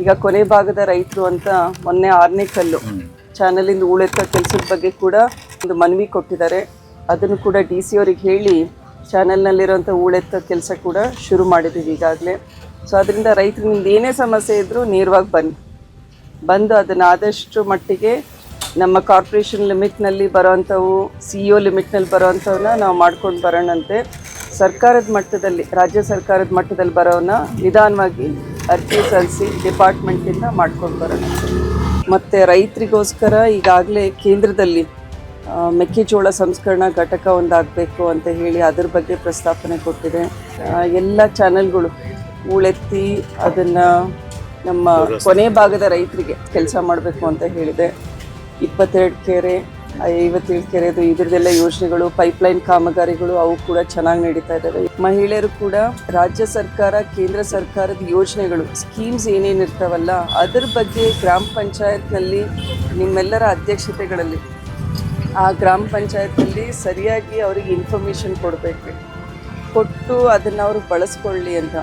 ಈಗ ಕೊನೆ ಭಾಗದ ರೈತರು ಅಂತ ಮೊನ್ನೆ ಆರನೇ ಕಲ್ಲು. ಚಾನಲಿಂದ ಉಳಿತ ಕೆಲಸದ ಬಗ್ಗೆ ಕೂಡ ಒಂದು ಮನವಿ ಕೊಟ್ಟಿದ್ದಾರೆ. ಅದನ್ನು ಕೂಡ ಡಿ ಸಿ ಅವ್ರಿಗೆ ಹೇಳಿ ಚಾನಲ್ನಲ್ಲಿರುವಂಥ ಉಳೆತ್ತ ಕೆಲಸ ಕೂಡ ಶುರು ಮಾಡಿದ್ದೀವಿ ಈಗಾಗಲೇ. ಸೊ ಅದರಿಂದ ರೈತರಿಂದ ನಿಮ್ದು ಏನೇ ಸಮಸ್ಯೆ ಇದ್ದರೂ ನೇರವಾಗಿ ಬನ್ನಿ. ಬಂದು ಅದನ್ನು ಆದಷ್ಟು ಮಟ್ಟಿಗೆ ನಮ್ಮ ಕಾರ್ಪೊರೇಷನ್ ಲಿಮಿಟ್ನಲ್ಲಿ ಬರೋವಂಥವು ಸಿ ಇ ಒ ಲಿಮಿಟ್ನಲ್ಲಿ ಬರೋವಂಥವನ್ನ ನಾವು ಮಾಡ್ಕೊಂಡು ಬರೋಣಂತೆ. ಸರ್ಕಾರದ ಮಟ್ಟದಲ್ಲಿ ರಾಜ್ಯ ಸರ್ಕಾರದ ಮಟ್ಟದಲ್ಲಿ ಬರೋವನ್ನ ನಿಧಾನವಾಗಿ ಅರ್ಜಿ ಸಲ್ಲಿಸಿ ಡಿಪಾರ್ಟ್ಮೆಂಟಿಂದ ಮಾಡ್ಕೊಂಡು ಬರೋಣ. ಮತ್ತು ರೈತರಿಗೋಸ್ಕರ ಈಗಾಗಲೇ ಕೇಂದ್ರದಲ್ಲಿ ಮೆಕ್ಕೆಜೋಳ ಸಂಸ್ಕರಣಾ ಘಟಕ ಒಂದಾಗಬೇಕು ಅಂತ ಹೇಳಿ ಅದ್ರ ಬಗ್ಗೆ ಪ್ರಸ್ತಾಪನೆ ಕೊಟ್ಟಿದೆ. ಎಲ್ಲ ಚಾನೆಲ್ಗಳು ಉಳೆತ್ತಿ ಅದನ್ನು ನಮ್ಮ ಕೊನೆ ಭಾಗದ ರೈತರಿಗೆ ಕೆಲಸ ಮಾಡಬೇಕು ಅಂತ ಹೇಳಿದೆ. ಇಪ್ಪತ್ತೆರಡು ಕೆರೆ ಐವತ್ತೇಳು ಕೆರೆದು ಇದರದೆಲ್ಲ ಯೋಜನೆಗಳು ಪೈಪ್ಲೈನ್ ಕಾಮಗಾರಿಗಳು ಅವು ಕೂಡ ಚೆನ್ನಾಗಿ ನಡೀತಾ ಇದ್ದಾವೆ ಮಹಿಳೆಯರು ಕೂಡ ರಾಜ್ಯ ಸರ್ಕಾರ, ಕೇಂದ್ರ ಸರ್ಕಾರದ ಯೋಜನೆಗಳು ಸ್ಕೀಮ್ಸ್ ಏನೇನು ಇರ್ತಾವಲ್ಲ, ಅದ್ರ ಬಗ್ಗೆ ಗ್ರಾಮ ಪಂಚಾಯತ್ನಲ್ಲಿ ನಿಮ್ಮೆಲ್ಲರ ಅಧ್ಯಕ್ಷತೆಗಳಲ್ಲಿ, ಆ ಗ್ರಾಮ ಪಂಚಾಯತ್ನಲ್ಲಿ ಸರಿಯಾಗಿ ಅವರಿಗೆ ಇನ್ಫಾರ್ಮೇಷನ್ ಕೊಡಬೇಕು. ಕೊಟ್ಟು ಅದನ್ನು ಅವರು ಬಳಸ್ಕೊಳ್ಳಿ ಅಂತ.